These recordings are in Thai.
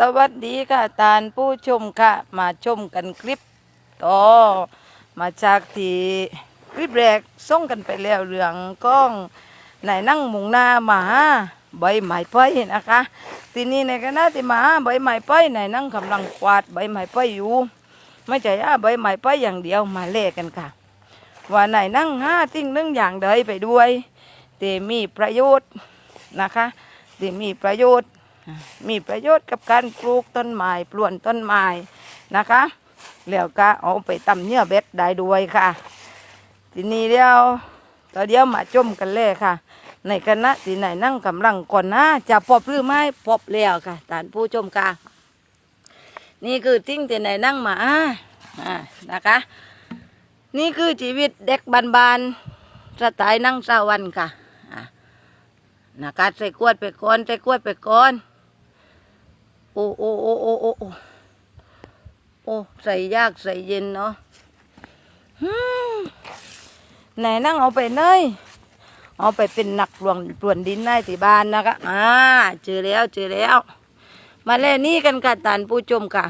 สวัสดีค่ะทานผู้ชมค่ะ มาชมกันคลิปต่อมาจากที่คลิปแรกส่งกันไปแล้วเรื่องกล้องในนั่งมุงหน้ามาหาใบไม้ไผ่นะคะทีนี้ในคณะที่มาใบไม้ไผ่ในนั่งกำลังกวาดใบไม้ไผ่อยู่ ไม่ใช่หาใบไม้ไผ่อย่างเดียวมาเล่กันค่ะ ว่าในนั่งห้าสิ่งหนึ่งอย่างใดไปด้วยที่มีประโยชน์นะคะที่มีประโยชน์ มีประโยชน์กับการปลูกต้นไม้ปลวนต้นไม้นะคะแล้วก็เอาไปตำเนื้อเบ็ดได้ด้วยค่ะ ทีนี้เดียวต่อเดียวมาจมกันเลยค่ะ ในคณะที่ไหนนั่งกำลังก่อนน้าจะพบหรือไม่พบแล้วค่ะ ท่านผู้ชมค่ะ นี่คือทิ้งที่ไหนนั่งมาอ่านะคะ นี่คือชีวิตเด็กบานๆสไตล์นั่งสาวันค่ะอ่านะคะใส่กวดไปก่อนใส่กวดไปก่อน โอ้โอ้โอ้โอ้โอ้โอ้ใส่ยากใส่เย็นเนาะฮึไหนนั่งเอาไปเนยเอาไปเป็นหนักหลวงปลวนดินในที่บ้านนะคะอ่าเจอแล้วเจอแล้ว มาเล่นนี่กันค่ะท่านผู้ชมค่ะ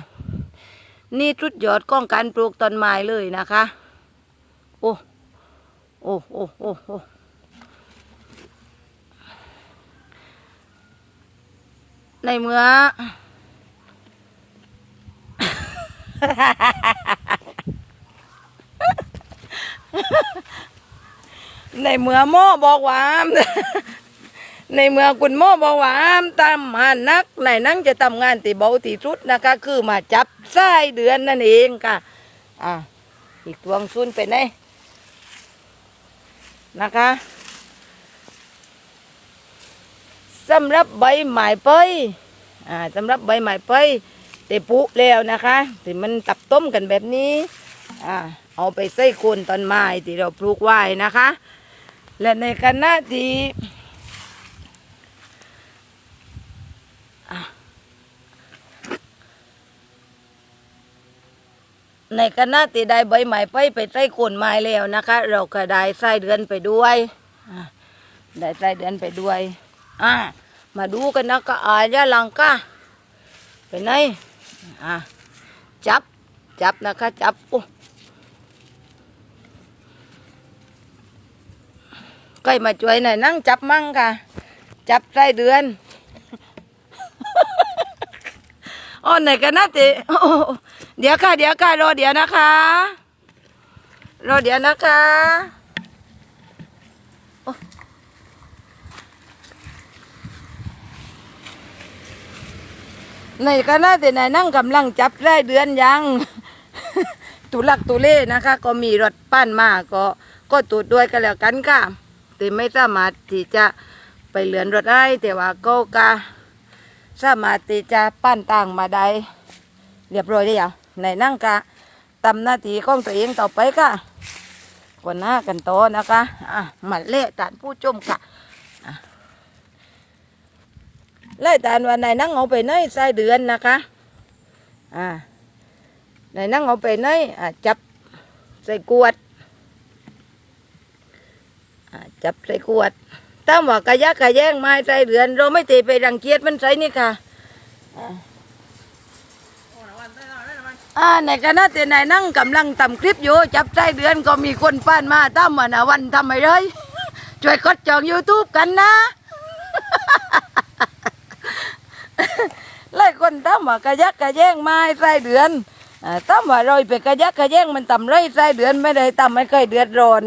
นี่ชุดยอดของการปลูกต้นไม้เลยนะคะ โอ้โอ้โอ้โอ้โอ้ในเมื่อ ในเมื่อหมอบอกว่าในเมื่อคุณหมอบอกว่าตามหานักในนั่งจะทำงานตีเบาตีสุดนะคะ คือมาจับไส้เดือนนั่นเองค่ะ อ่าอีกดวงซุนไปไหนนะคะสำหรับใบไม้เปยอ่าสำหรับใบไม้เปย เตปุแล้วนะคะที่มันตับต้มกันแบบนี้อ่าเอาไปใส่โคนต้นไม้ที่เราปลูกไว้นะคะ และในขณะที่ในขณะที่ได้ใบไม้ไปไปใส่โคนไม้แล้วนะคะ เราก็ได้ไส้เดือนไปด้วยอะได้ไส้เดือนไปด้วยอะมาดูกันนะก็อายะลังกาไปไหน อะจับจับนะคะจับโอ้ใกล้มาช่วยหน่อยนั่งจับมั่งค่ะ จับไส้เดือนอ๋อไหนกันนะติเดี๋ยวค่ะ เดี๋ยวค่ะรอเดี๋ยวนะคะ รอเดี๋ยวนะคะโอ้ ในคณะที่ไหนนั่งกำลังจับไส้เดือนยัง ตุลักตุเล่นะคะ ก็มีรถปั้นมาก็ก็ตูดด้วยกันแล้วกันค่ะแต่ไม่สามารถที่จะไปเหลือนรถได้แต่ว่าก็กาสามารถที่จะปั้นต่างมาได้เรียบร้อยได้ยังในนั่งกะทำหน้าที่ของตัวเองต่อไปค่ะกวนหน้ากันโตนะคะอะมาเละตานผู้ชมค่ะ เล่ตานวันไหนนั่งเอาไปไหนใส่เดือนนะคะอ่าไหนนั่งเอาไปไหนอะจับใส่กวดอะจับใส่กวดถ้าว่ากะยักกะแย่งไม้ใส่เดือน เราไม่ตีไปรังเกียจมันใส่นี่ค่ะอ่าอ่าในคณะที่นายนั่งกำลังทำคลิปอยู่จับใส่เดือนก็มีคนป้านมาตั้มวันนะวันทำไมเลยช่วยกดจอง YouTube กันนะ คนตั้มว่ากระยักกระแยงไม้ใส่เดือนตั้มว่าเราไปกระยักกระแยงมันทำไรใส่เดือนไม่ได้ทำไม่เคยเดือดร้อน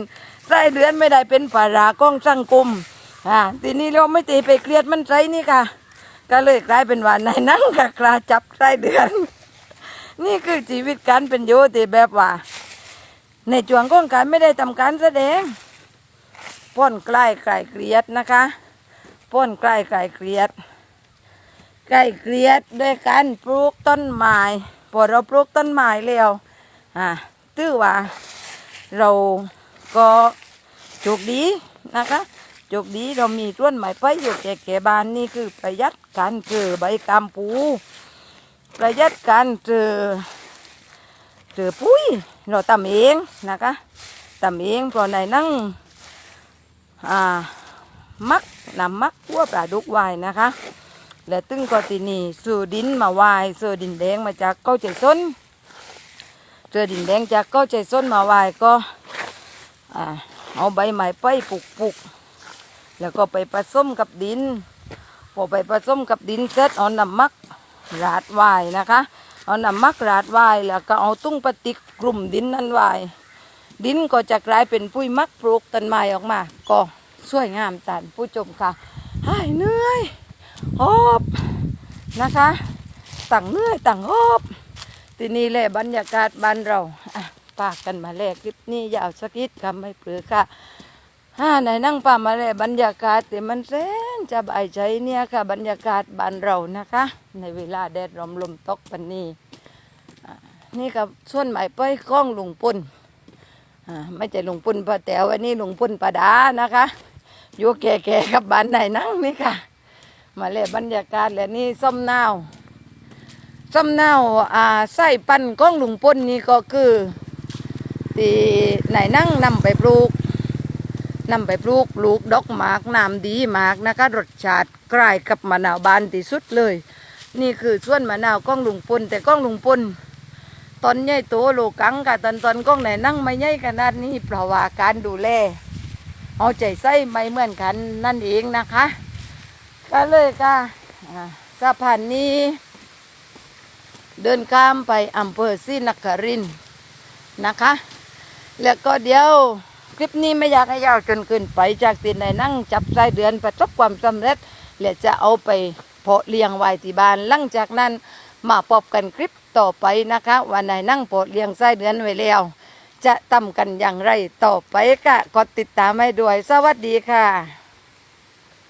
ใส่เดือนไม่ได้เป็นภาระของสังคมอ่าทีนี้เราไม่ตีไปเครียดมันใส่นี่ค่ะ ก็เลยกลายเป็นว่าในนั่งกับกลาจับไส้เดือน นี่คือชีวิตการเป็นอยู่ที่แบบว่า ในช่วงของการไม่ได้ทำการแสดงพ่นใกล้ไกลเกลียดนะคะพ่นใกล้ไกลเกลียด ใกล้เกลียดด้วยการปลูกต้นไม้พอเราปลูกต้นไม้แล้วอ่าถือว่า เราก็โชคดีนะคะโชคดีเรามีต้นไม้ไปอยู่แก่แก่บ้านนี่คือประหยัดการเจอใบกำปู ประหยัดการเจอเจอปุ๋ยเราทำเองนะคะทำเองพราะในนั่งอ่ามักนำมักวัวปลาดุกไว้นะคะ และตึงก็ตีนี่ซื้อดินมาวายซื้อดินแดงมาจากเก้าใจส้นซื้อดินแดงจากเก้าใจส้นมาวายก็เอาใบไม้ไปปลูกปลูกแล้วก็ไปผสมกับดิน พอไปผสมกับดินเสร็จเอาน้ำมักราดไว้นะคะ เอาน้ำมักราดไว้แล้วก็เอาตุ้งปลาติกกลุ่มดินนั้นไว้ดินก็จะกลายเป็นปุ๋ยมักปลูกต้นไม้ออกมา ก็สวยงามตานผู้ชมค่ะหายเหนื่อย หอบนะคะต่างเหนื่อยต่างหอบทีนี้แหละบรรยากาศบ้านเราอะปากกันมาแลกคลิปนี้ยาวสักนิดค่ะไม่เปลือค่ะฮ่าไหนนั่งป่ามาเลบรรยากาศแต่มันแสนจะบายใจเนี่ยค่ะ บรรยากาศบ้านเรานะคะ ในเวลาแดดร้อนลมตกปันนี้นี่กับส่วนหมายเป้ยกล้องหลุงปุ่นไม่ใช่หลุงปุ่นป้าแต๋วอันนี้หลุงปุ่นป้าดานะคะอยู่แก่ๆกับบ้านไหนนั่งนี่ค่ะ มาเลยบรรยากาศและนี่ส้มนาวส้มนาวอ่าไส้ปั้นกล้องหลุงปุ่นนี่ก็คือที่ไหนนั่งนำไปปลูกนำไปปลูกปลูกดอกหมากน้ำดีหมากนะคะรสชาติกล้กับมะนาวบานที่สุดเลย นี่คือส่วนมะนาวก้องหลุงปนแต่ก้องหลุงปนตอนใหญ่โตโลกังกับตอนตอนก้องไหนนั่งไม่ใหญ่ขนาดนี้เพราะว่าการดูแลเอาใจใส่ไม่เหมือนกันนั่นเองนะคะ ก็เลยก็สะพานนี้ เดินข้ามไปอำเภอศรีนครินทร์นะคะ แล้วก็เดี๋ยวคลิปนี้ไม่อยากให้ยาวจนเกินไปจากตินในนั่งจับสายเดือนประสบความสำเร็จและจะเอาไปเพาะเลี้ยงไว้ที่บ้านหลังจากนั้นมาพบกันคลิปต่อไปนะคะวันไหนนั่งเพาะเลี้ยงสายเดือนไว้แล้ว จะทำกันอย่างไรต่อไปก็กดติดตามให้ด้วย สวัสดีค่ะ